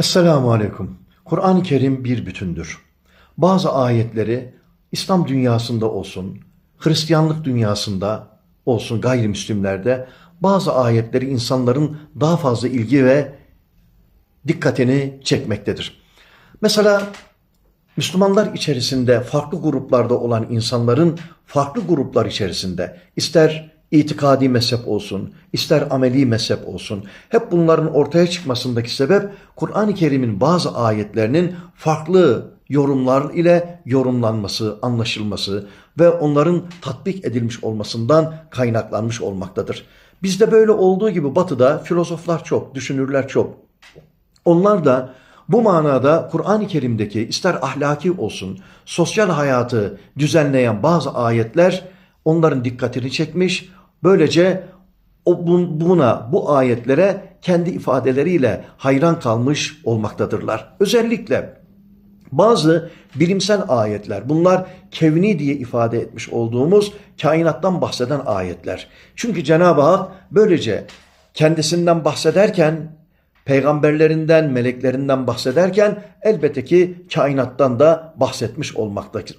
Esselamu Aleyküm. Kur'an-ı Kerim bir bütündür. Bazı ayetleri İslam dünyasında olsun, Hristiyanlık dünyasında olsun, gayrimüslimlerde bazı ayetleri insanların daha fazla ilgi ve dikkatini çekmektedir. Mesela Müslümanlar içerisinde farklı gruplarda olan insanların farklı gruplar içerisinde ister itikadi mezhep olsun, ister ameli mezhep olsun, hep bunların ortaya çıkmasındaki sebep Kur'an-ı Kerim'in bazı ayetlerinin farklı yorumlar ile yorumlanması, anlaşılması ve onların tatbik edilmiş olmasından kaynaklanmış olmaktadır. Bizde böyle olduğu gibi batıda filozoflar çok, düşünürler çok. Onlar da bu manada Kur'an-ı Kerim'deki ister ahlaki olsun, sosyal hayatı düzenleyen bazı ayetler onların dikkatini çekmiş. Böylece o buna, bu ayetlere kendi ifadeleriyle hayran kalmış olmaktadırlar. Özellikle bazı bilimsel ayetler, bunlar kevni diye ifade etmiş olduğumuz kainattan bahseden ayetler. Çünkü Cenab-ı Hak böylece kendisinden bahsederken peygamberlerinden, meleklerinden bahsederken elbette ki kainattan da bahsetmiş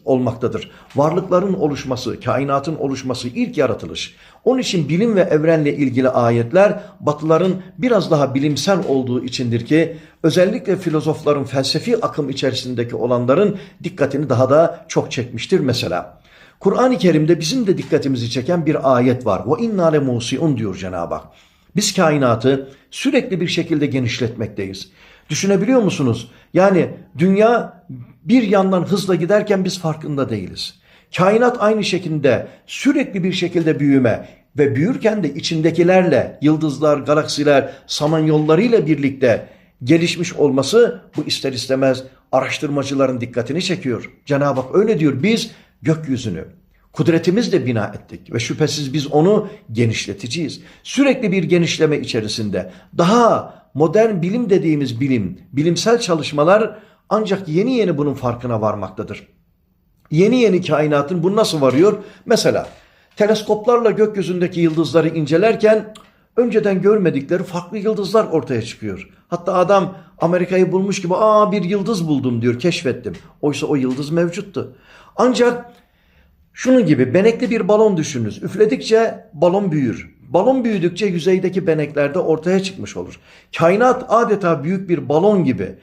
olmaktadır. Varlıkların oluşması, kainatın oluşması ilk yaratılış. Onun için bilim ve evrenle ilgili ayetler batıların biraz daha bilimsel olduğu içindir ki özellikle filozofların felsefi akım içerisindeki olanların dikkatini daha da çok çekmiştir mesela. Kur'an-ı Kerim'de bizim de dikkatimizi çeken bir ayet var. Ve inna le musiun diyor Cenab-ı Hak. Biz kainatı sürekli bir şekilde genişletmekteyiz. Düşünebiliyor musunuz? Yani dünya bir yandan hızla giderken biz farkında değiliz. Kainat aynı şekilde sürekli bir şekilde büyüme ve büyürken de içindekilerle yıldızlar, galaksiler, samanyollarıyla birlikte gelişmiş olması bu ister istemez araştırmacıların dikkatini çekiyor. Cenab-ı Hak öyle diyor biz gökyüzünü Kudretimizle bina ettik ve şüphesiz biz onu genişleteceğiz. Sürekli bir genişleme içerisinde daha modern bilim dediğimiz bilim, bilimsel çalışmalar ancak yeni yeni bunun farkına varmaktadır. Yeni yeni kainatın bu nasıl varıyor? Mesela teleskoplarla gökyüzündeki yıldızları incelerken önceden görmedikleri farklı yıldızlar ortaya çıkıyor. Hatta adam Amerika'yı bulmuş gibi aa bir yıldız buldum diyor keşfettim. Oysa o yıldız mevcuttu. Ancak şunun gibi benekli bir balon düşününüz. Üfledikçe balon büyür. Balon büyüdükçe yüzeydeki benekler de ortaya çıkmış olur. Kainat adeta büyük bir balon gibi.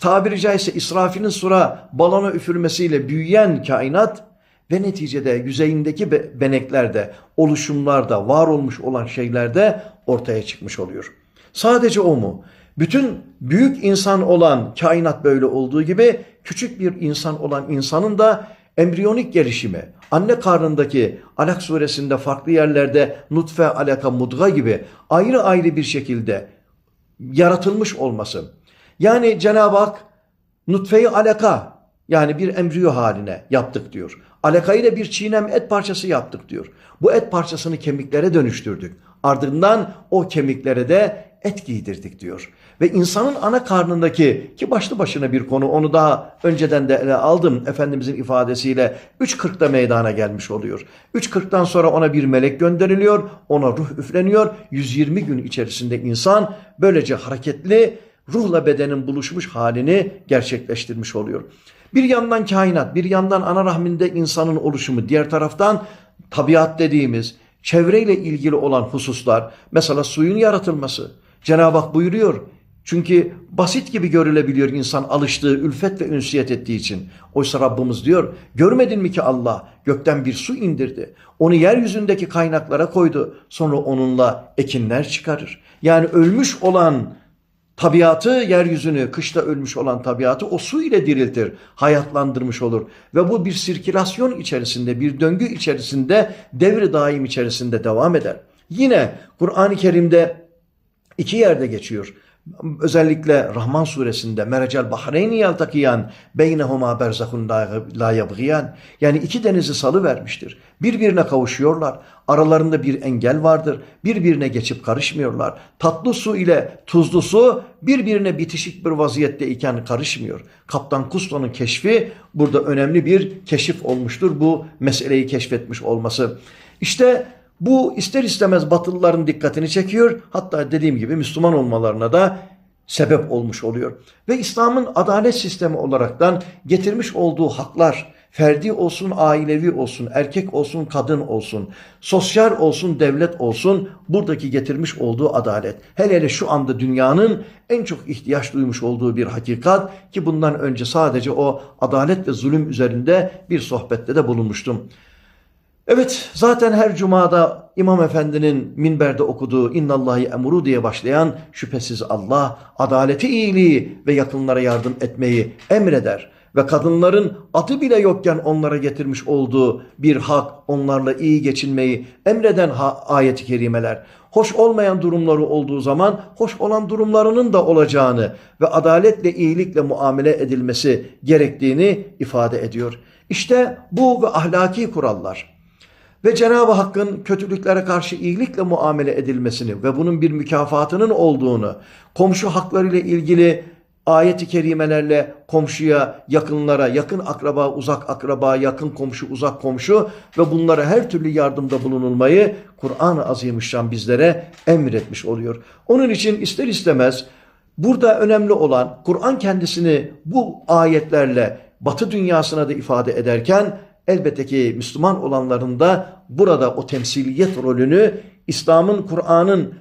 Tabiri caizse İsrafil'in sura balona üfürmesiyle büyüyen kainat ve neticede yüzeyindeki beneklerde, oluşumlarda, var olmuş olan şeylerde ortaya çıkmış oluyor. Sadece o mu? Bütün büyük insan olan kainat böyle olduğu gibi küçük bir insan olan insanın da embriyonik gelişimi, anne karnındaki Alak suresinde farklı yerlerde nutfe, alaka, mudga gibi ayrı ayrı bir şekilde yaratılmış olması. Yani Cenab-ı Hak nutfeyi alaka yani bir embriyo haline yaptık diyor. Alakayı da bir çiğnem et parçası yaptık diyor. Bu et parçasını kemiklere dönüştürdük. Ardından o kemiklere de et giydirdik diyor. Ve insanın ana karnındaki ki başlı başına bir konu onu daha önceden de ele aldım Efendimizin ifadesiyle 3.40'da meydana gelmiş oluyor. 3.40'dan sonra ona bir melek gönderiliyor, ona ruh üfleniyor. 120 gün içerisinde insan böylece hareketli ruhla bedenin buluşmuş halini gerçekleştirmiş oluyor. Bir yandan kainat, bir yandan ana rahminde insanın oluşumu, diğer taraftan tabiat dediğimiz çevreyle ilgili olan hususlar, mesela suyun yaratılması. Cenab-ı Hak buyuruyor, çünkü basit gibi görülebiliyor insan alıştığı, ülfet ve ünsiyet ettiği için. Oysa Rabbimiz diyor, görmedin mi ki Allah gökten bir su indirdi. Onu yeryüzündeki kaynaklara koydu. Sonra onunla ekinler çıkarır. Yani ölmüş olan tabiatı, yeryüzünü, kışta ölmüş olan tabiatı o su ile diriltir, hayatlandırmış olur. Ve bu bir sirkülasyon içerisinde, bir döngü içerisinde, devri daim içerisinde devam eder. Yine Kur'an-ı Kerim'de iki yerde geçiyor özellikle Rahman suresinde merecel bahreyni yaltakiyan beynehuma berzahun la yabgiyan yani iki denizi salı vermiştir. Birbirine kavuşuyorlar. Aralarında bir engel vardır. Birbirine geçip karışmıyorlar. Tatlı su ile tuzlu su birbirine bitişik bir vaziyette iken karışmıyor. Kaptan Kusto'nun keşfi burada önemli bir keşif olmuştur. Bu meseleyi keşfetmiş olması. İşte bu ister istemez Batılıların dikkatini çekiyor. Hatta dediğim gibi Müslüman olmalarına da sebep olmuş oluyor. Ve İslam'ın adalet sistemi olaraktan getirmiş olduğu haklar, ferdi olsun, ailevi olsun, erkek olsun, kadın olsun, sosyal olsun, devlet olsun, buradaki getirmiş olduğu adalet. Hele hele şu anda dünyanın en çok ihtiyaç duymuş olduğu bir hakikat ki bundan önce sadece o adalet ve zulüm üzerinde bir sohbette de bulunmuştum. Evet zaten her cumada İmam Efendi'nin minberde okuduğu İnnallahi emuru diye başlayan şüphesiz Allah adaleti iyiliği ve yakınlara yardım etmeyi emreder. Ve kadınların adı bile yokken onlara getirmiş olduğu bir hak onlarla iyi geçinmeyi emreden ayeti kerimeler. Hoş olmayan durumları olduğu zaman hoş olan durumlarının da olacağını ve adaletle iyilikle muamele edilmesi gerektiğini ifade ediyor. İşte bu ve ahlaki kurallar ve Cenab-ı Hakk'ın kötülüklere karşı iyilikle muamele edilmesini ve bunun bir mükafatının olduğunu, komşu hakları ile ilgili ayeti kerimelerle komşuya, yakınlara, yakın akraba, uzak akraba, yakın komşu, uzak komşu ve bunlara her türlü yardımda bulunulmayı Kur'an-ı Azimüşşan bizlere emretmiş oluyor. Onun için ister istemez burada önemli olan Kur'an kendisini bu ayetlerle Batı dünyasına da ifade ederken elbette ki Müslüman olanların da burada o temsiliyet rolünü İslam'ın, Kur'an'ın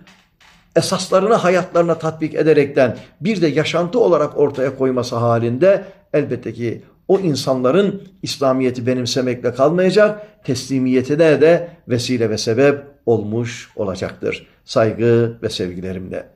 esaslarını hayatlarına tatbik ederekten bir de yaşantı olarak ortaya koyması halinde elbette ki o insanların İslamiyet'i benimsemekle kalmayacak, teslimiyetine de vesile ve sebep olmuş olacaktır. Saygı ve sevgilerimle.